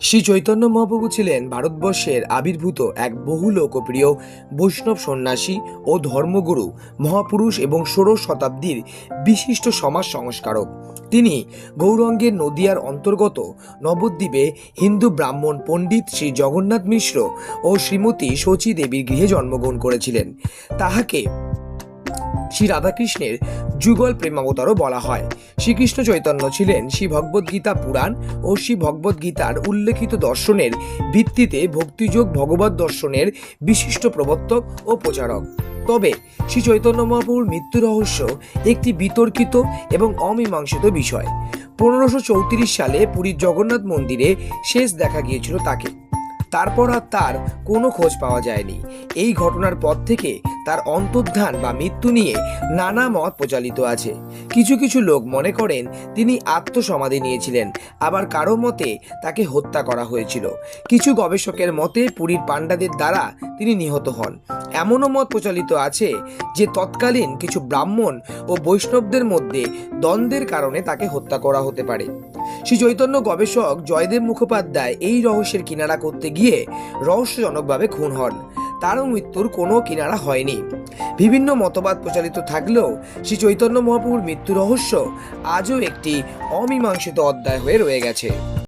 শ্রী চৈতন্য মহাপ্রভু ছিলেন ভারতবর্ষের আবির্ভূত এক বহু লোকপ্রিয় বৈষ্ণব সন্ন্যাসী ও ধর্মগুরু, মহাপুরুষ এবং ষোড়শ শতাব্দীর বিশিষ্ট সমাজ সংস্কারক। তিনি গৌরঙ্গের নদিয়ার অন্তর্গত নবদ্বীপে হিন্দু ব্রাহ্মণ পণ্ডিত শ্রী জগন্নাথ মিশ্র ও শ্রীমতী শচী দেবীর গৃহে জন্মগ্রহণ করেছিলেন। তাহাকে শ্রী রাধাকৃষ্ণের যুগল প্রেমাবতারও বলা হয়। শ্রীকৃষ্ণ চৈতন্য ছিলেন শ্রী ভগবদ্গীতা পুরাণ ও শ্রী ভগবদ্গীতার উল্লেখিত দর্শনের ভিত্তিতে ভক্তিযোগ ভগবত দর্শনের বিশিষ্ট প্রবর্তক ও প্রচারক। তবে শ্রী চৈতন্য মহাপ্রভুর মৃত্যু রহস্য একটি বিতর্কিত এবং অমীমাংসিত বিষয়। পনেরোশো চৌত্রিশ সালে পুরীর জগন্নাথ মন্দিরে শেষ দেখা গিয়েছিল তাকে। তারপর আর তার কোনো খোঁজ পাওয়া যায়নি। এই ঘটনার পর থেকে তার অন্তর্ধান বা মৃত্যু নিয়ে নানা মত প্রচালিত আছে। কিছু কিছু লোক মনে করেন তিনি আত্মসমাধি নিয়েছিলেন, আবার কারও মতে তাকে হত্যা করা হয়েছিল। কিছু গবেষকের মতে পুরীর পাণ্ডাদের দ্বারা তিনি নিহত হন। এমনও মত প্রচলিত আছে যে তৎকালীন কিছু ব্রাহ্মণ ও বৈষ্ণবদের মধ্যে দ্বন্দ্বের কারণে তাকে হত্যা করা হতে পারে। শ্রী চৈতন্য গবেষক জয়দেব মুখোপাধ্যায় এই রহস্যের কিনারা করতে গিয়ে রহস্যজনকভাবে খুন হন। তারও মৃত্যুর কোনো কিনারা হয়নি। বিভিন্ন মতবাদ প্রচারিত থাকলেও শ্রী চৈতন্য মহাপ্রভুর মৃত্যু রহস্য আজও একটি অমীমাংসিত অধ্যায় হয়ে রয়ে গেছে।